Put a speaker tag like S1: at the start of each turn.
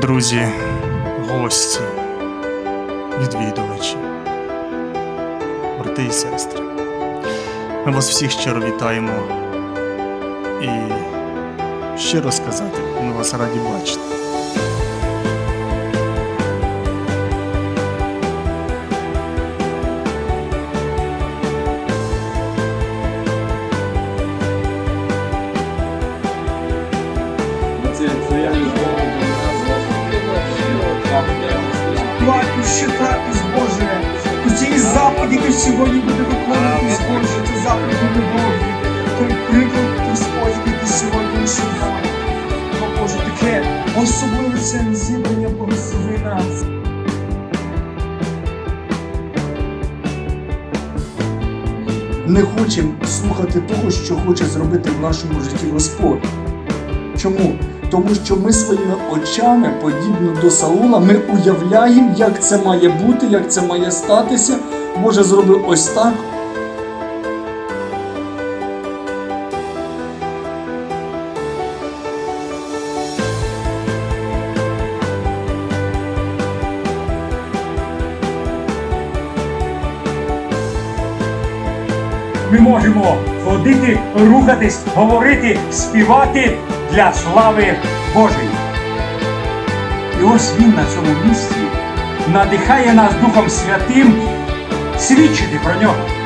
S1: друзі, гості, відвідувачі, брати і сестри. Ми вас всіх щиро вітаємо і щиро сказати, ми вас раді бачити.
S2: Щитатись, Боже, у цій заповіді, який сьогодні буде виконуватись, Боже, це заповідь любові, той приклад, Господь, ти сьогодні лишив нам. О, Боже, таке особливе це зібрання Богослови нас. Не хочемо слухати того, що хоче зробити в нашому житті Господь. Чому? Тому що ми своїми очами, подібно до Саула, ми уявляємо, як це має бути, як це має статися. Боже зробив ось так.
S3: ми можемо ходити, рухатись, говорити, співати для слави Божої. І ось він на цьому місці надихає нас Духом Святим свідчити про нього.